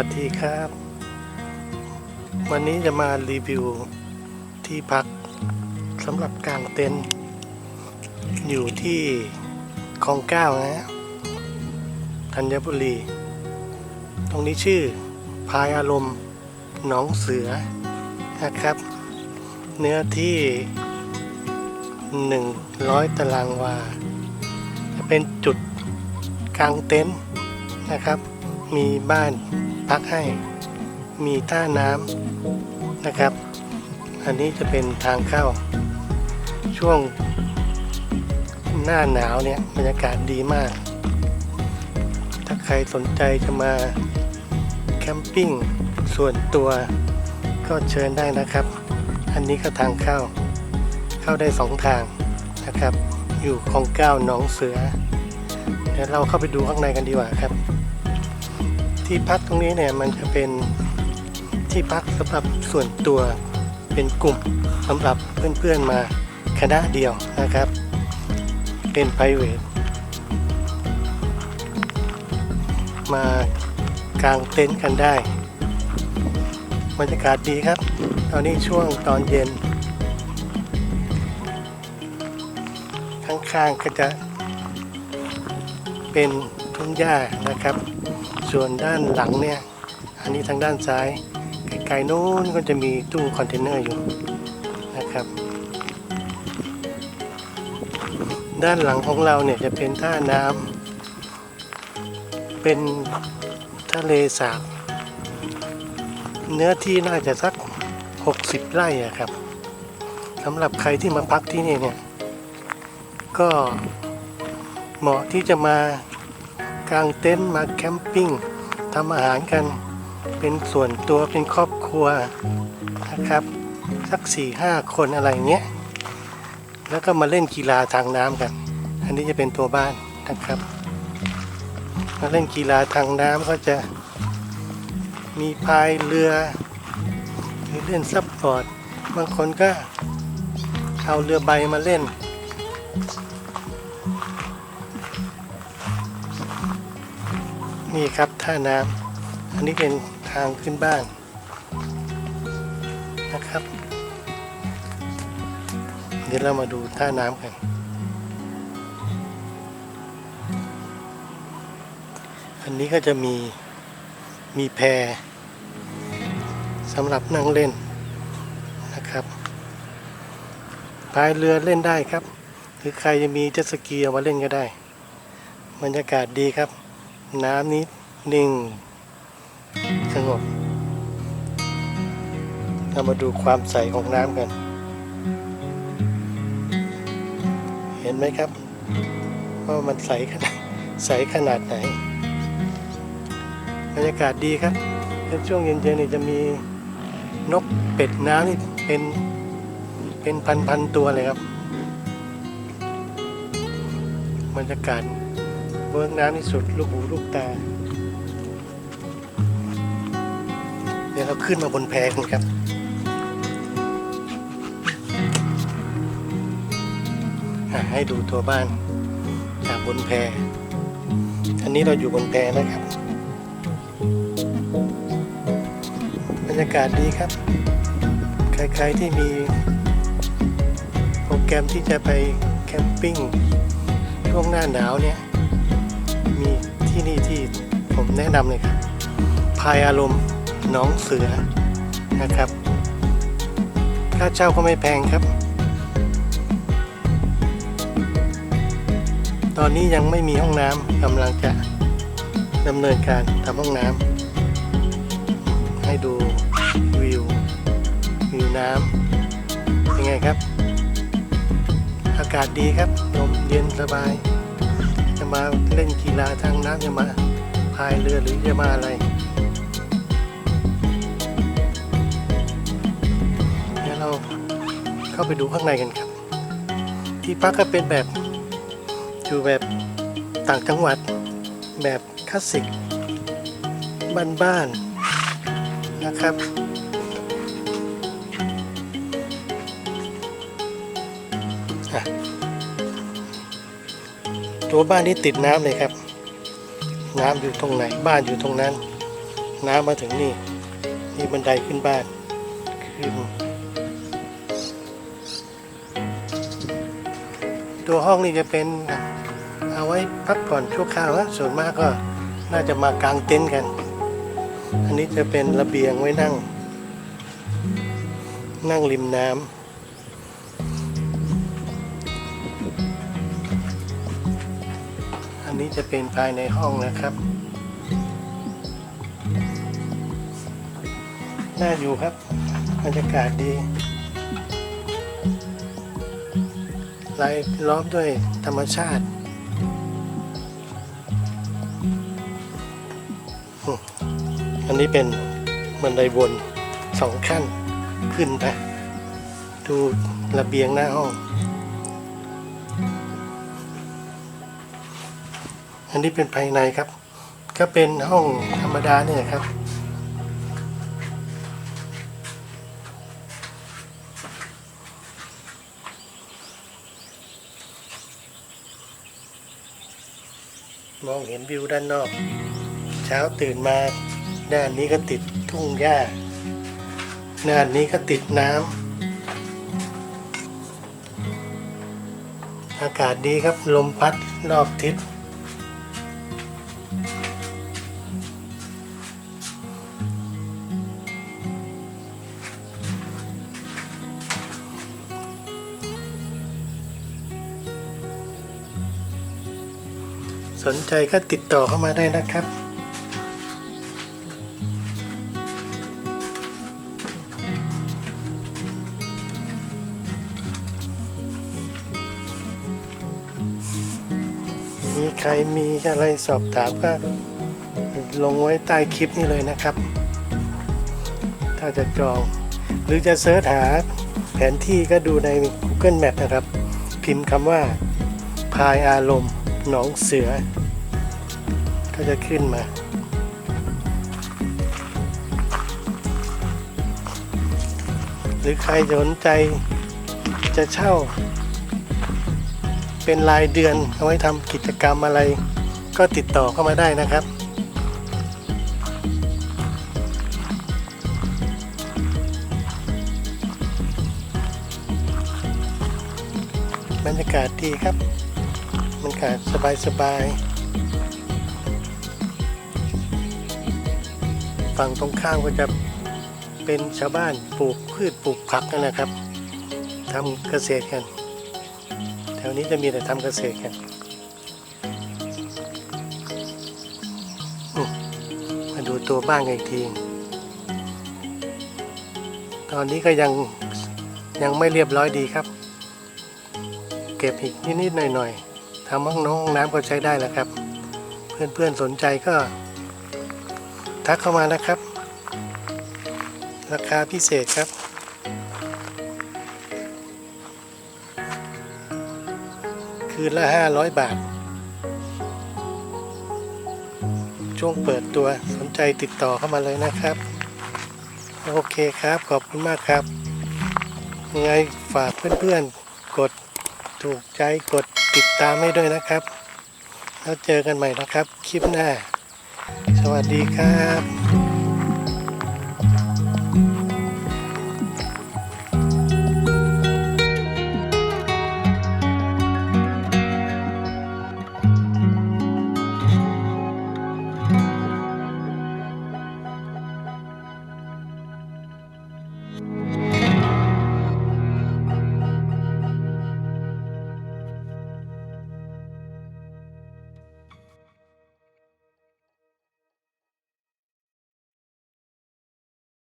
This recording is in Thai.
วัสดีครับ วันนี้จะมารีวิวที่พักสำหรับกางเต็นท์อยู่ที่คลองเก้านะธัญบุรี ตรงนี้ชื่อพายอารมณ์หนองเสือนะครับ เนื้อที่ 100 ตารางวา จะเป็นจุดกางเต็นท์นะครับ มีบ้าน พักให้มีท่าน้ำนะครับ อันนี้จะเป็นทางเข้า ช่วงหน้าหนาวเนี่ยบรรยากาศดีมาก ถ้าใครสนใจจะมาแคมปิ้งส่วนตัวก็เชิญได้นะครับ อันนี้ก็ทางเข้า เข้าได้สองทางนะครับ อยู่คลองเก้าหนองเสือ เดี๋ยวเราเข้าไปดูข้างในกันดีกว่าครับ ที่พักตรงนี้เนี่ยมันจะเป็นที่พักสำหรับส่วนตัวเป็นกลุ่มสำหรับเพื่อนๆมาคณะเดียวนะครับ เป็น p r i v a t มากางเต็นท์กันได้บรรยากาศดีครับ ตอนนี้ช่วงตอนเย็น ข้างๆก็จะเป็นทุ่งหญ้านะครับ ส่วนด้านหลังเนี่ย อันนี้ทางด้านซ้ายไกลๆนู้นก็จะมีตู้คอนเทนเนอร์อยู่นะครับ ด้านหลังของเราเนี่ยจะเป็นท่าน้ำเป็นทะเลสาบเนื้อที่น่าจะสัก 60 ไร่อะครับสำหรับใครที่มาพักที่นี่เนี่ย ก็เหมาะที่จะมา กางเต็นท์มาแคมปิ้งทำอาหารกันเป็นส่วนตัวเป็นครอบครัวนะครับ สักสี่ห้าคนอะไรเงี้ย แล้วก็มาเล่นกีฬาทางน้ำกัน อันนี้จะเป็นตัวบ้านนะครับ มาเล่นกีฬาทางน้ำก็จะมีพายเรือหรือเล่นซับบอร์ดบางคนก็เอาเรือใบมาเล่น นี่ครับท่าน้ำอันนี้เป็นทางขึ้นบ้านนะครับ เดี๋ยวเรามาดูท่าน้ำกัน อันนี้ก็จะมีมีแพสำหรับนั่งเล่นนะครับพายเรือเล่นได้ครับ หรือใครจะมีเจ็ตสกีเอามาเล่นก็ได้ บรรยากาศดีครับ น้ำนี้นิ่ง สงบ เรามาดูความใสของน้ำกัน เห็นไหมครับ ว่ามันใสขนาดใสขนาดไหน บรรยากาศดีครับในช่วงเย็นๆนี่จะมีนกเป็ดน้ำนี่เป็นเป็นพันๆตัวเลยครับ บรรยากาศ เวิร์กน้ำที่สุด ลูกหูลูกตา เดี๋ยวเราขึ้นมาบนแพกันครับให้ดูตัวบ้านจากบนแพ อันนี้เราอยู่บนแพนะครับ บรรยากาศดีครับ ใครๆที่มีโปรแกรมที่จะไปแคมปิ้งช่วงหน้าหนาวเนี่ย นี่ที่ผมแนะนำเลยครับพายอารมณ์น้องเสือนะครับ ค่าเช่าก็ไม่แพงครับ ตอนนี้ยังไม่มีห้องน้ำกำลังจะดำเนินการทำห้องน้ำให้ดูวิววิวน้ำเป็นไงครับ อากาศดีครับลมเย็นสบาย จะมาเล่นกีฬาทางน้ำจะมาพายเรือหรือจะมาอะไรเดี๋ยวเราเข้าไปดูข้างในกันครับ ที่พักก็เป็นแบบอยู่แบบต่างจังหวัด แบบคลาสสิกบ้านๆนะครับอะ ตัวบ้านนี้ติดน้ำเลยครับ น้ำอยู่ตรงไหนบ้านอยู่ตรงนั้น น้ำมาถึงนี่นี่บันไดขึ้นบ้านขึ้นตัวห้องนี่จะเป็นเอาไว้พักผ่อนชั่วคราวนะส่วนมากก็น่าจะมากางเต็นท์กัน อันนี้จะเป็นระเบียงไว้นั่ง นั่งริมน้ำ นนี้จะเป็นภายในห้องนะครับ น่าอยู่ครับบรรยากาศดีรายล้อมด้วยธรรมชาติ อันนี้เป็นบันไดวนสองขั้นขึ้นไป ดูระเบียงหน้าห้อง อันนี้เป็นภายในครับ ก็เป็นห้องธรรมดาเนี่ยครับ มองเห็นวิวด้านนอก เช้าตื่นมาด้านนี้ก็ติดทุ่งหญ้าด้านนี้ก็ติดน้ำอากาศดีครับลมพัดรอบทิศ สนใจก็ติดต่อเข้ามาได้นะครับมีใครมีอะไรสอบถามก็ลงไว้ใต้คลิปนี้เลยนะครับ ถ้าจะจอง หรือจะเสิร์ชหาแผนที่ก็ดูใน Google Map นะครับ พิมพ์คำว่าพายอารมณ์ หนองเสือ ก็จะขึ้นมา หรือใครสนใจจะเช่า เป็นรายเดือนเอาไว้ทำกิจกรรมอะไร ก็ติดต่อเข้ามาได้นะครับบรรยากาศดีครับ บรรยากาศสบายๆฝั่งตรงข้ามก็จะเป็นชาวบ้านปลูกพืชปลูกผักนั่นแหละครับทำเกษตรกัน แถวนี้จะมีแต่ทำเกษตรกันมาดูตัวบ้านกันอีกที ตอนนี้ก็ยังยังไม่เรียบร้อยดีครับ เก็บอีกนิดๆหน่อยๆ ทำห้องน้องน้ำก็ใช้ได้แล้วครับ เพื่อนๆสนใจก็ ทักเข้ามานะครับ ราคาพิเศษครับคืนละ 500 บาท ช่วงเปิดตัวสนใจติดต่อเข้ามาเลยนะครับ โอเคครับ ขอบคุณมากครับยังไงฝากเพื่อนๆ กดถูกใจกด ติดตามให้ด้วยนะครับ แล้วเจอกันใหม่นะครับ คลิปหน้า สวัสดีครับ